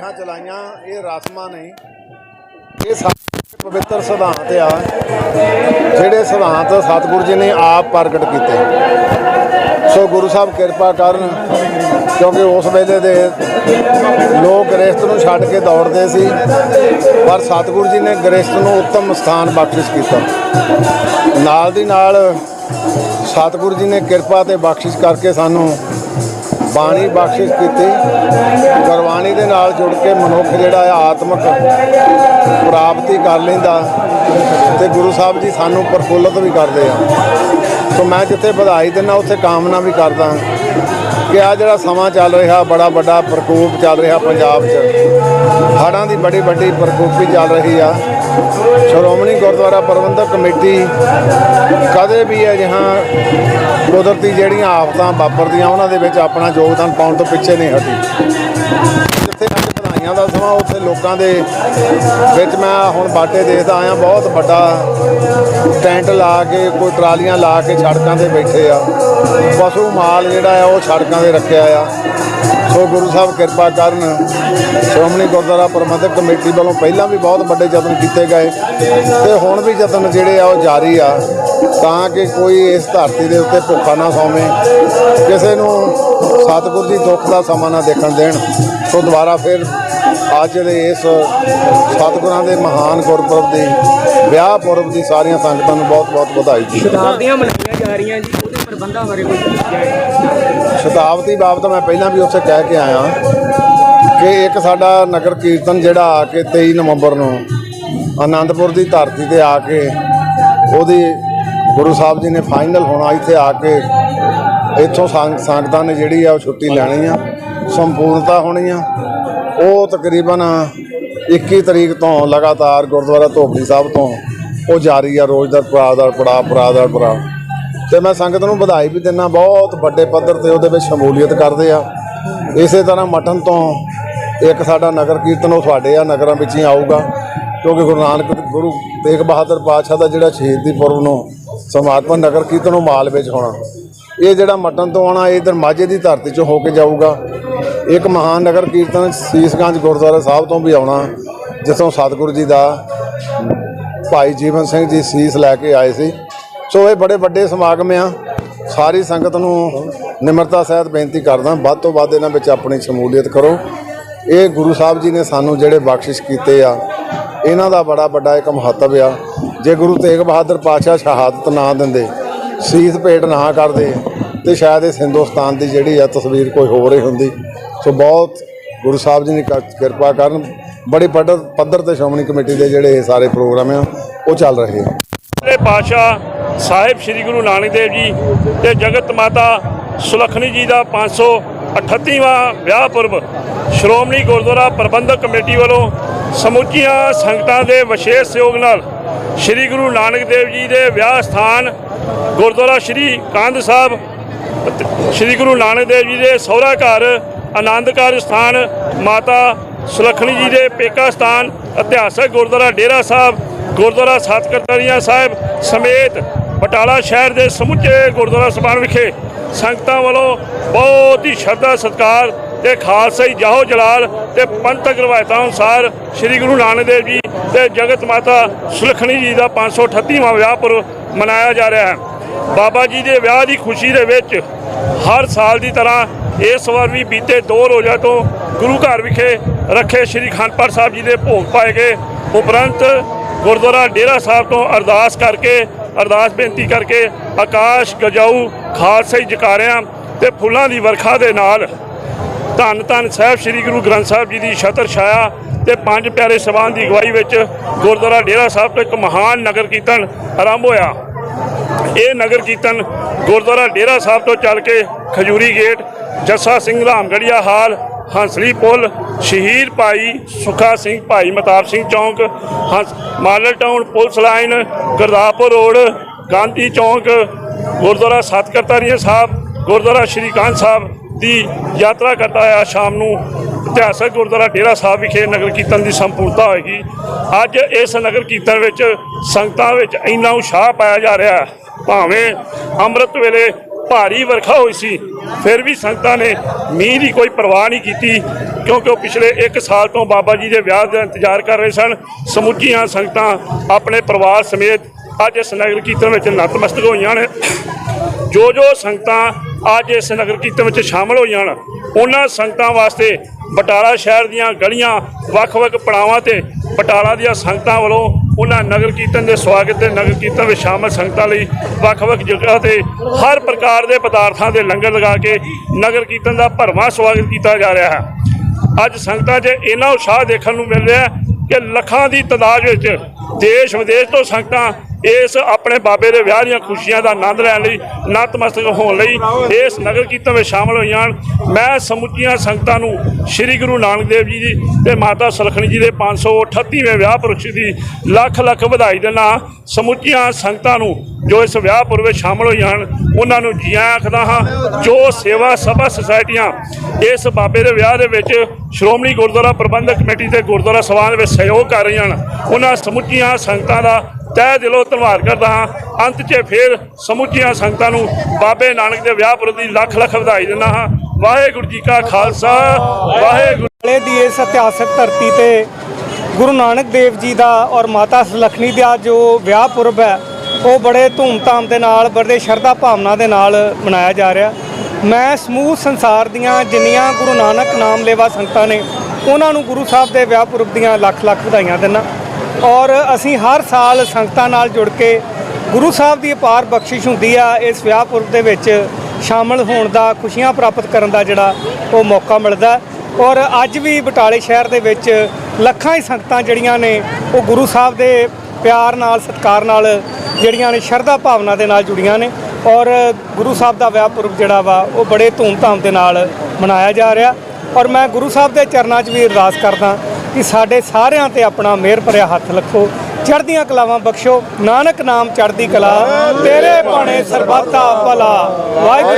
ਨੀਹਾਂ ਚਲਾਈਆਂ, ਇਹ ਰਸਮਾਂ ਨਹੀਂ। ਇਹ ਸਾਡੇ ਪਵਿੱਤਰ ਸਿਧਾਂਤ ਆ, ਜਿਹੜੇ ਸਿਧਾਂਤ ਸਤਿਗੁਰੂ ਜੀ ਨੇ ਆਪ ਪ੍ਰਗਟ ਕੀਤੇ। ਸੋ ਗੁਰੂ ਸਾਹਿਬ ਕਿਰਪਾ ਕਰਨ, ਕਿਉਂਕਿ ਉਸ ਵੇਲੇ ਦੇ ਲੋਕ ਗ੍ਰਸਤ ਨੂੰ ਛੱਡ ਕੇ ਦੌੜਦੇ ਸੀ, ਪਰ ਸਤਿਗੁਰੂ ਜੀ ਨੇ ਗ੍ਰਸਤ ਨੂੰ ਉੱਤਮ ਸਥਾਨ ਬਖਸ਼ਿਸ਼ ਕੀਤਾ। ਨਾਲ ਦੀ ਨਾਲ ਸਤਿਗੁਰੂ ਜੀ ਨੇ ਕਿਰਪਾ ਤੇ ਬਖਸ਼ਿਸ਼ ਕਰਕੇ ਸਾਨੂੰ ਬਾਣੀ ਬਖਸ਼ਿਸ਼ ਕੀਤੀ। ਗੁਰਬਾਣੀ ਦੇ ਨਾਲ ਜੁੜ ਕੇ ਮਨੁੱਖ ਜਿਹੜਾ ਆ ਆਤਮਿਕ ਪ੍ਰਾਪਤੀ ਕਰ ਲੈਂਦਾ ਤੇ ਗੁਰੂ ਸਾਹਿਬ ਜੀ ਸਾਨੂੰ ਪ੍ਰਫੁੱਲਤ ਵੀ ਕਰਦੇ ਆ। ਸੋ ਮੈਂ ਜਿੱਥੇ ਵਧਾਈ ਦਿੰਦਾ, ਉੱਥੇ ਕਾਮਨਾ ਵੀ ਕਰਦਾ। ਕਿ ਆ ਜਿਹੜਾ ਸਮਾਂ ਚੱਲ ਰਿਹਾ, ਬੜਾ ਵੱਡਾ ਪ੍ਰਕੋਪ ਚੱਲ ਰਿਹਾ ਪੰਜਾਬ 'ਚ। ਹੜ੍ਹਾਂ ਦੀ ਬੜੀ ਵੱਡੀ ਪ੍ਰਕੋਪੀ ਚੱਲ ਰਹੀ ਆ। ਸ਼੍ਰੋਮਣੀ ਗੁਰਦੁਆਰਾ ਪ੍ਰਬੰਧਕ ਕਮੇਟੀ ਕਦੇ ਵੀ ਅਜਿਹਾ ਕੁਦਰਤੀ ਜਿਹੜੀਆਂ ਆਫਤਾਂ ਵਾਪਰਦੀਆਂ, ਉਹਨਾਂ ਦੇ ਵਿੱਚ ਆਪਣਾ ਯੋਗਦਾਨ ਪਾਉਣ ਤੋਂ ਪਿੱਛੇ ਨਹੀਂ ਹਟੀ। ਜਿੱਥੇ ਦਾ ਸਮਾਂ ਉੱਥੇ ਲੋਕਾਂ ਦੇ ਵਿੱਚ ਮੈਂ ਹੁਣ ਬਾਟੇ ਦੇਖਦਾ ਆਇਆ, ਬਹੁਤ ਵੱਡਾ ਟੈਂਟ ਲਾ ਕੇ, ਕੋਈ ਟਰਾਲੀਆਂ ਲਾ ਕੇ ਸੜਕਾਂ ਤੇ ਬੈਠੇ ਆ। ਪਸ਼ੂ ਮਾਲ ਜਿਹੜਾ ਆ, ਉਹ ਸੜਕਾਂ ਤੇ ਰੱਖਿਆ ਆ। ਸੋ ਗੁਰੂ ਸਾਹਿਬ ਕਿਰਪਾ ਕਰਨ, ਸ਼੍ਰੋਮਣੀ ਗੁਰਦੁਆਰਾ ਪ੍ਰਬੰਧਕ ਕਮੇਟੀ ਵੱਲੋਂ ਪਹਿਲਾਂ ਵੀ ਬਹੁਤ ਵੱਡੇ ਯਤਨ ਕੀਤੇ ਗਏ ਤੇ ਹੁਣ ਵੀ ਯਤਨ ਜਿਹੜੇ ਆ, ਉਹ ਜਾਰੀ ਆ। ਤਾਂ ਕਿ ਕੋਈ ਇਸ ਧਰਤੀ ਦੇ ਉੱਤੇ ਭੁੱਖਾ ਨਾ ਸੌਵੇਂ। ਕਿਸੇ ਨੂੰ ਸਤਿਗੁਰੂ ਜੀ ਦੁੱਖ ਦਾ ਸਮਾਂ ਨਾ ਦੇਖਣ ਦੇਣ ਸੋ ਦੁਬਾਰਾ ਫਿਰ ਅੱਜ ਦੇ ਇਸ ਸਤਿਗੁਰਾਂ ਦੇ ਮਹਾਨ ਗੁਰਪੁਰਬ ਦੀ ਵਿਆਹ ਪੁਰਬ ਦੀ ਸਾਰੀਆਂ ਸੰਗਤਾਂ ਨੂੰ ਬਹੁਤ ਬਹੁਤ ਵਧਾਈ ਜੀ। ਸ਼ਤਾਬਦੀਆਂ ਮਨਾਈਆਂ ਜਾ ਰਹੀਆਂ ਜੀ ਉਹਦੇ ਪ੍ਰਬੰਧਾਂ ਬਾਰੇ ਕੁਝ ਸ਼ਤਾਬਦੀ ਬਾਬਤ ਮੈਂ ਪਹਿਲਾਂ ਵੀ ਉੱਥੇ ਕਹਿ ਕੇ ਆਇਆ ਕਿ ਇੱਕ ਸਾਡਾ ਨਗਰ ਕੀਰਤਨ ਜਿਹੜਾ ਆ ਕੇ 23 ਨਵੰਬਰ ਨੂੰ ਆਨੰਦਪੁਰ ਦੀ ਧਰਤੀ ਤੇ ਆ ਕੇ ਉਹਦੀ ਗੁਰੂ ਸਾਹਿਬ ਜੀ ਨੇ ਫਾਈਨਲ ਹੋਣਾ ਇੱਥੇ ਆ ਕੇ ਇੱਥੋਂ ਸੰਗ- ਸੰਗਤਾਂ ਨੇ ਜਿਹੜੀ ਆ ਉਹ ਛੁੱਟੀ ਲੈਣੀ ਆ, ਸੰਪੂਰਨਤਾ ਹੋਣੀ ਆ। ਉਹ ਤਕਰੀਬਨ 21 ਤਰੀਕ ਤੋਂ ਲਗਾਤਾਰ ਗੁਰਦੁਆਰਾ ਧੋਬੜੀ ਸਾਹਿਬ ਤੋਂ ਉਹ ਜਾਰੀ ਆ ਰੋਜ਼ ਦਾ ਪੜਾਅ ਦਾ ਪੜਾਅ ਪੜਾਅ ਦਾ ਪੜਾ ਤੇ ਮੈਂ ਸੰਗਤ ਨੂੰ ਵਧਾਈ ਵੀ ਦਿੰਦਾ ਬਹੁਤ ਵੱਡੇ ਪੱਧਰ ਤੇ ਉਹਦੇ ਵਿੱਚ ਸ਼ਮੂਲੀਅਤ ਕਰਦੇ ਆ। ਇਸੇ ਤਰ੍ਹਾਂ ਮਠਨ ਤੋਂ ਇੱਕ ਸਾਡਾ ਨਗਰ ਕੀਰਤਨ ਉਹ ਤੁਹਾਡੇ ਆ, ਨਗਰਾਂ ਵਿੱਚ ਹੀ ਆਊਗਾ। ਕਿਉਂਕਿ ਗੁਰੂ ਨਾਨਕ, ਗੁਰੂ ਤੇਗ ਬਹਾਦਰ ਪਾਤਸ਼ਾਹ ਦਾ ਜਿਹੜਾ ਸ਼ਹੀਦੀ ਪੁਰਬ ਨੂੰ ਸਮਾਗਮ, ਨਗਰ ਕੀਰਤਨ ਉਹ ਮਾਲ ਵਿੱਚ ਹੋਣਾ। ਇਹ ਜਿਹੜਾ ਮਟਨ ਤੋਂ ਆਉਣਾ, ਇਹ ਇਧਰ ਮਾਝੇ ਦੀ ਧਰਤੀ ਚੋਂ ਹੋ ਕੇ ਜਾਊਗਾ। ਇੱਕ ਮਹਾਨ ਨਗਰ ਕੀਰਤਨ ਸੀਸਗੰਜ ਗੁਰਦੁਆਰਾ ਸਾਹਿਬ ਤੋਂ ਵੀ ਆਉਣਾ, ਜਿੱਥੋਂ ਸਤਿਗੁਰੂ ਜੀ ਦਾ ਭਾਈ ਜੀਵਨ ਸਿੰਘ ਜੀ ਸੀਸ ਲੈ ਕੇ ਆਏ ਸੀ। ਸੋ ਇਹ ਬੜੇ ਵੱਡੇ ਸਮਾਗਮ ਆ। ਸਾਰੀ ਸੰਗਤ ਨੂੰ ਨਿਮਰਤਾ ਸਹਿਤ ਬੇਨਤੀ ਕਰਦਾ, ਵੱਧ ਤੋਂ ਵੱਧ ਇਹਨਾਂ ਵਿੱਚ ਆਪਣੀ ਸ਼ਮੂਲੀਅਤ ਕਰੋ। ਇਹ ਗੁਰੂ ਸਾਹਿਬ ਜੀ ਨੇ ਸਾਨੂੰ ਜਿਹੜੇ ਬਖਸ਼ਿਸ਼ ਕੀਤੇ ਆ, ਇਹਨਾਂ ਦਾ ਬੜਾ ਵੱਡਾ ਇੱਕ ਮਹੱਤਵ ਆ। ਜੇ ਗੁਰੂ ਤੇਗ ਬਹਾਦਰ ਪਾਤਸ਼ਾਹ ਸ਼ਹਾਦਤ ਨਾ ਦਿੰਦੇ, ਸੀਸ ਭੇਟ ਨਾ ਕਰਦੇ ਤੇ ਸ਼ਾਇਦ ਇਸ ਹਿੰਦੁਸਤਾਨ ਦੀ ਜਿਹੜੀ ਆ ਤਸਵੀਰ ਕੋਈ ਹੋਰ ਹੀ ਹੁੰਦੀ। ਸੋ ਬਹੁਤ ਗੁਰੂ ਸਾਹਿਬ ਜੀ ਦੀ ਕਿਰਪਾ ਕਰਨ ਬੜੇ ਪੱਧਰ ਪੱਧਰ ਤੇ ਸ਼੍ਰੋਮਣੀ ਕਮੇਟੀ ਦੇ ਜਿਹੜੇ ਇਹ ਸਾਰੇ ਪ੍ਰੋਗਰਾਮ ਆ, ਉਹ ਚੱਲ ਰਹੇ ਆ। ਦੇ ਪਾਤਸ਼ਾਹ, ਸਾਹਿਬ ਸ੍ਰੀ ਗੁਰੂ ਨਾਨਕ ਦੇਵ ਜੀ ਤੇ ਜਗਤ ਮਾਤਾ ਸੁਲੱਖਣੀ ਜੀ ਦਾ 538ਵਾਂ ਵਿਆਹ ਪੁਰਬ ਸ਼੍ਰੋਮਣੀ ਗੁਰਦੁਆਰਾ ਪ੍ਰਬੰਧਕ ਕਮੇਟੀ ਵੱਲੋਂ ਸਮੁੱਚੀਆਂ ਸੰਗਤਾਂ ਦੇ ਵਿਸ਼ੇਸ਼ ਸਹਿਯੋਗ ਨਾਲ ਸ੍ਰੀ ਗੁਰੂ ਨਾਨਕ ਦੇਵ ਜੀ ਦੇ ਵਿਆਹ ਸਥਾਨ ਗੁਰਦੁਆਰਾ ਸ੍ਰੀ ਕੰਧ ਸਾਹਿਬ ਸ੍ਰੀ ਗੁਰੂ ਨਾਨਕ ਦੇਵ ਜੀ ਦੇ ਸਹੁਰਾ ਘਰ ਆਨੰਦ ਆਨੰਦਕਾਰ ਸਥਾਨ, ਮਾਤਾ ਸੁਲੱਖਣੀ ਜੀ ਦੇ ਪੇਕਾ ਸਥਾਨ, ਇਤਿਹਾਸਕ ਗੁਰਦੁਆਰਾ ਡੇਰਾ ਸਾਹਿਬ, ਗੁਰਦੁਆਰਾ ਸਤਕਰਤਰੀਆਂ ਸਾਹਿਬ ਸਮੇਤ ਬਟਾਲਾ ਸ਼ਹਿਰ ਦੇ ਸਮੁੱਚੇ ਗੁਰਦੁਆਰਾ ਸਭਾਨ ਵਿਖੇ ਸੰਗਤਾਂ ਵੱਲੋਂ ਬਹੁਤ ਹੀ ਸ਼ਰਧਾ, ਸਤਿਕਾਰ ਤੇ ਖਾਲਸਾਈ ਜਾਹੋ ਜਲਾਲ ਤੇ ਪੰਥਕ ਰਵਾਇਤਾਂ ਅਨੁਸਾਰ ਸ੍ਰੀ ਗੁਰੂ ਨਾਨਕ ਦੇਵ ਜੀ ਤੇ ਜਗਤ ਮਾਤਾ ਸੁਲੱਖਣੀ ਜੀ ਦਾ 538ਵਾਂ ਵਿਆਹ ਪੁਰਬ ਮਨਾਇਆ ਜਾ ਰਿਹਾ ਹੈ। ਬਾਬਾ ਜੀ ਦੇ ਵਿਆਹ ਦੀ ਖੁਸ਼ੀ ਦੇ ਵਿੱਚ ਹਰ ਸਾਲ ਦੀ ਤਰ੍ਹਾਂ ਇਸ ਵਾਰ ਵੀ ਬੀਤੇ ਦੋ ਰੋਜ਼ਾਂ ਤੋਂ ਗੁਰੂ ਘਰ ਵਿਖੇ ਰੱਖੇ ਸ੍ਰੀ ਖੰਡਪਾਠ ਸਾਹਿਬ ਜੀ ਦੇ ਭੋਗ ਪਾਏ ਗਏ। ਉਪਰੰਤ ਗੁਰਦੁਆਰਾ ਡੇਰਾ ਸਾਹਿਬ ਤੋਂ ਅਰਦਾਸ ਕਰਕੇ, ਅਰਦਾਸ ਬੇਨਤੀ ਕਰਕੇ ਆਕਾਸ਼ ਗਜਾਊ ਖਾਲਸਾਈ ਜਕਾਰਿਆਂ ਤੇ ਫੁੱਲਾਂ ਦੀ ਵਰਖਾ ਦੇ ਨਾਲ ਧੰਨ ਧੰਨ ਸਾਹਿਬ ਸ੍ਰੀ ਗੁਰੂ ਗ੍ਰੰਥ ਸਾਹਿਬ ਜੀ ਦੀ ਛਤਰ ਛਾਇਆ ਤੇ ਪੰਜ ਪਿਆਰੇ ਸਭਾਨ ਦੀ ਅਗਵਾਈ ਵਿੱਚ ਗੁਰਦੁਆਰਾ ਡੇਰਾ ਸਾਹਿਬ ਤੋਂ ਇੱਕ ਮਹਾਨ ਨਗਰ ਕੀਰਤਨ ਆਰੰਭ ਹੋਇਆ। ਇਹ ਨਗਰ ਕੀਰਤਨ ਗੁਰਦੁਆਰਾ ਡੇਰਾ ਸਾਹਿਬ ਤੋਂ ਚੱਲ ਕੇ ਖਜੂਰੀ ਗੇਟ, ਜੱਸਾ ਸਿੰਘ ਰਾਮਗੜੀਆ ਹਾਲ, ਹੰਸਲੀ ਪੁੱਲ, ਸ਼ਹੀਦ ਭਾਈ ਸੁਖਾ ਸਿੰਘ, ਭਾਈ ਮਤਾਬ ਸਿੰਘ ਚੌਂਕ, ਹੰਸ model town police line, Gurdaspur road, Gandhi ਚੌਂਕ, ਗੁਰਦੁਆਰਾ ਸਤਕਰਤਾਰੀਆ ਸਾਹਿਬ, ਗੁਰਦੁਆਰਾ ਸ਼੍ਰੀ ਕਾਂਤ ਸਾਹਿਬ ਦੀ ਯਾਤਰਾ ਕਰਦਾ ਆ ਸ਼ਾਮ ਨੂੰ ਇਤਿਹਾਸਕ ਗੁਰਦੁਆਰਾ ਡੇਰਾ ਸਾਹਿਬ ਵਿਖੇ ਨਗਰ ਕੀਰਤਨ ਦੀ ਸੰਪੂਰਨਤਾ ਹੋਏਗੀ। ਅੱਜ ਇਸ ਨਗਰ ਕੀਰਤਨ ਵਿੱਚ ਸੰਗਤਾਂ ਵਿੱਚ ਇੰਨਾ ਉਤਸ਼ਾਹ ਪਾਇਆ ਜਾ ਰਿਹਾ ਹੈ। ਭਾਵੇਂ ਅੰਮ੍ਰਿਤ ਵੇਲੇ ਭਾਰੀ ਵਰਖਾ ਹੋਈ ਸੀ, ਫਿਰ ਵੀ ਸੰਗਤਾਂ ਨੇ ਮੀਂਹ ਦੀ ਕੋਈ ਪਰਵਾਹ ਨਹੀਂ ਕੀਤੀ, ਕਿਉਂਕਿ ਉਹ ਪਿਛਲੇ 1 ਸਾਲ ਤੋਂ ਬਾਬਾ ਜੀ ਦੇ ਵਿਆਹ ਦਾ ਇੰਤਜ਼ਾਰ ਕਰ ਰਹੇ ਸਨ। ਸਮੁੱਚੀਆਂ ਸੰਗਤਾਂ ਆਪਣੇ ਪਰਿਵਾਰ ਸਮੇਤ ਅੱਜ ਇਸ ਨਗਰ ਕੀਰਤਨ ਵਿੱਚ ਨਤਮਸਤਕ ਹੋਈਆਂ ਨੇ। ਜੋ ਜੋ ਸੰਗਤਾਂ ਅੱਜ ਇਸ ਨਗਰ ਕੀਰਤਨ ਵਿੱਚ ਸ਼ਾਮਲ ਹੋਈਆਂ ਹਨ ਉਹਨਾਂ ਸੰਗਤਾਂ ਵਾਸਤੇ ਬਟਾਲਾ ਸ਼ਹਿਰ ਦੀਆਂ ਗਲੀਆਂ ਵੱਖ-ਵੱਖ ਪੜਾਵਾਂ ਤੇ ਬਟਾਲਾ ਦੀਆਂ ਸੰਗਤਾਂ ਵੱਲੋਂ ਉਹਨਾਂ ਨਗਰ ਕੀਰਤਨ ਦੇ ਸਵਾਗਤ ਤੇ ਨਗਰ ਕੀਰਤਨ ਵਿੱਚ ਸ਼ਾਮਲ ਸੰਗਤਾਂ ਲਈ ਵੱਖ-ਵੱਖ ਜਗ੍ਹਾ ਤੇ ਹਰ ਪ੍ਰਕਾਰ ਦੇ ਪਦਾਰਥਾਂ ਦੇ ਲੰਗਰ ਲਗਾ ਕੇ ਨਗਰ ਕੀਰਤਨ ਦਾ ਭਰਵਾਂ ਸਵਾਗਤ ਕੀਤਾ ਜਾ ਰਿਹਾ ਹੈ। ਅੱਜ ਸੰਗਤਾਂ 'ਚ ਇੰਨਾ ਉਤਸ਼ਾਹ ਦੇਖਣ ਨੂੰ ਮਿਲ ਰਿਹਾ ਕਿ ਲੱਖਾਂ ਦੀ ਤਾਦਾਦ ਵਿੱਚ ਦੇਸ਼ ਵਿਦੇਸ਼ ਤੋਂ ਸੰਗਤਾਂ ਇਸ ਆਪਣੇ ਬਾਬੇ ਦੇ ਵਿਆਹ ਦੀਆਂ ਖੁਸ਼ੀਆਂ ਦਾ ਆਨੰਦ ਲੈਣ ਲਈ, ਨਤਮਸਤਕ ਹੋਣ ਲਈ ਇਸ ਨਗਰ ਕੀਰਤਨ ਵਿੱਚ ਸ਼ਾਮਲ ਹੋਈਆਂ ਹਨ ਮੈਂ ਸਮੁੱਚੀਆਂ ਸੰਗਤਾਂ ਨੂੰ ਸ੍ਰੀ ਗੁਰੂ ਨਾਨਕ ਦੇਵ ਜੀ ਦੀ ਤੇ ਮਾਤਾ ਸੁਲੱਖਣੀ ਜੀ ਦੇ 538ਵੇਂ ਵਿਆਹ ਪੁਰਸ਼ ਦੀ ਲੱਖ ਲੱਖ ਵਧਾਈ ਦਿੰਦਾ ਹਾਂ। ਸਮੁੱਚੀਆਂ ਸੰਗਤਾਂ ਨੂੰ ਜੋ ਇਸ ਵਿਆਹ ਪੁਰਬ ਵਿੱਚ ਸ਼ਾਮਲ ਹੋਈਆਂ ਹਨ, ਉਹਨਾਂ ਨੂੰ ਜੀਆਂ ਆਖਦਾ ਹਾਂ, ਜੋ ਸੇਵਾ ਸਭਾ ਸੁਸਾਇਟੀਆਂ ਇਸ ਬਾਬੇ ਦੇ ਵਿਆਹ ਦੇ ਵਿੱਚ ਸ਼੍ਰੋਮਣੀ ਗੁਰਦੁਆਰਾ ਪ੍ਰਬੰਧਕ ਕਮੇਟੀ ਤੇ ਗੁਰਦੁਆਰਾ ਸਭਾ ਦੇ ਵਿੱਚ ਸਹਿਯੋਗ ਕਰ ਰਹੀਆਂ ਹਨ, ਉਹਨਾਂ ਸਮੁੱਚੀਆਂ ਸੰਗਤਾਂ ਦਾ ਤਹਿ ਦਿਲੋਂ ਧੰਨਵਾਦ ਕਰਦਾ ਹਾਂ। ਅੰਤ 'ਚ ਫਿਰ ਸਮੁੱਚੀਆਂ ਸੰਗਤਾਂ ਨੂੰ ਬਾਬੇ ਨਾਨਕ ਦੇ ਵਿਆਹ ਪੁਰਬ ਦੀ ਲੱਖ ਲੱਖ ਵਧਾਈ ਦਿੰਦਾ ਹਾਂ। ਵਾਹਿਗੁਰੂ ਜੀ ਕਾ ਖਾਲਸਾ, ਵਾਹਿਗੁਰੂ ਦੀ ਇਸ ਇਤਿਹਾਸਕ ਧਰਤੀ ਤੇ ਗੁਰੂ ਨਾਨਕ ਦੇਵ ਜੀ ਦਾ ਔਰ ਮਾਤਾ ਸੁਲੱਖਣੀ ਦਾ ਜੋ ਵਿਆਹ ਪੁਰਬ ਹੈ, ਉਹ ਬੜੇ ਧੂਮਧਾਮ ਦੇ ਨਾਲ, ਬੜੇ ਸ਼ਰਧਾ ਭਾਵਨਾ ਦੇ ਨਾਲ ਮਨਾਇਆ ਜਾ ਰਿਹਾ। ਮੈਂ ਸਮੂਹ ਸੰਸਾਰ ਦੀਆਂ ਜਿੰਨੀਆਂ ਗੁਰੂ ਨਾਨਕ ਨਾਮ ਲੇਵਾ ਸੰਗਤਾਂ ਨੇ, ਉਹਨਾਂ ਨੂੰ ਗੁਰੂ ਸਾਹਿਬ ਦੇ ਵਿਆਹ ਪੁਰਬ ਦੀਆਂ ਲੱਖ ਲੱਖ ਵਧਾਈਆਂ ਦਿੰਦਾ। ਔਰ ਅਸੀਂ ਹਰ ਸਾਲ ਸੰਗਤਾਂ ਨਾਲ ਜੁੜ ਕੇ ਗੁਰੂ ਸਾਹਿਬ ਦੀ ਅਪਾਰ ਬਖਸ਼ਿਸ਼ ਹੁੰਦੀ ਆ, ਇਸ ਵਿਆਹ ਪੁਰਬ ਦੇ ਵਿੱਚ ਸ਼ਾਮਲ ਹੋਣ ਦਾ, ਖੁਸ਼ੀਆਂ ਪ੍ਰਾਪਤ ਕਰਨ ਦਾ ਜਿਹੜਾ ਉਹ ਮੌਕਾ ਮਿਲਦਾ। ਔਰ ਅੱਜ ਵੀ ਬਟਾਲੇ ਸ਼ਹਿਰ ਦੇ ਵਿੱਚ ਲੱਖਾਂ ਹੀ ਸੰਗਤਾਂ ਜਿਹੜੀਆਂ ਨੇ, ਉਹ ਗੁਰੂ ਸਾਹਿਬ ਦੇ ਪਿਆਰ ਨਾਲ, ਸਤਿਕਾਰ ਨਾਲ ਜਿਹੜੀਆਂ ਨੇ, ਸ਼ਰਧਾ ਭਾਵਨਾ ਦੇ ਨਾਲ ਜੁੜੀਆਂ ਨੇ। ਔਰ ਗੁਰੂ ਸਾਹਿਬ ਦਾ ਵਿਆਹ ਪੁਰਬ ਜਿਹੜਾ ਵਾ, ਉਹ ਬੜੇ ਧੂਮਧਾਮ ਦੇ ਨਾਲ ਮਨਾਇਆ ਜਾ ਰਿਹਾ। ਔਰ ਮੈਂ ਗੁਰੂ ਸਾਹਿਬ ਦੇ ਚਰਨਾਂ 'ਚ ਵੀ ਅਰਦਾਸ ਕਰਦਾ ਕਿ ਸਾਡੇ ਸਾਰਿਆਂ ਤੇ ਆਪਣਾ ਮਿਹਰ ਭਰਿਆ ਹੱਥ ਰੱਖੋ, ਚੜ੍ਹਦੀਆਂ ਕਲਾਵਾਂ ਬਖਸ਼ੋ, ਨਾਨਕ ਨਾਮ ਚੜ੍ਹਦੀ ਕਲਾ, ਤੇਰੇ ਭਾਣੇ ਸਰਬੱਤਾ ਭਲਾ। ਵਾਹਿਗੁਰੂ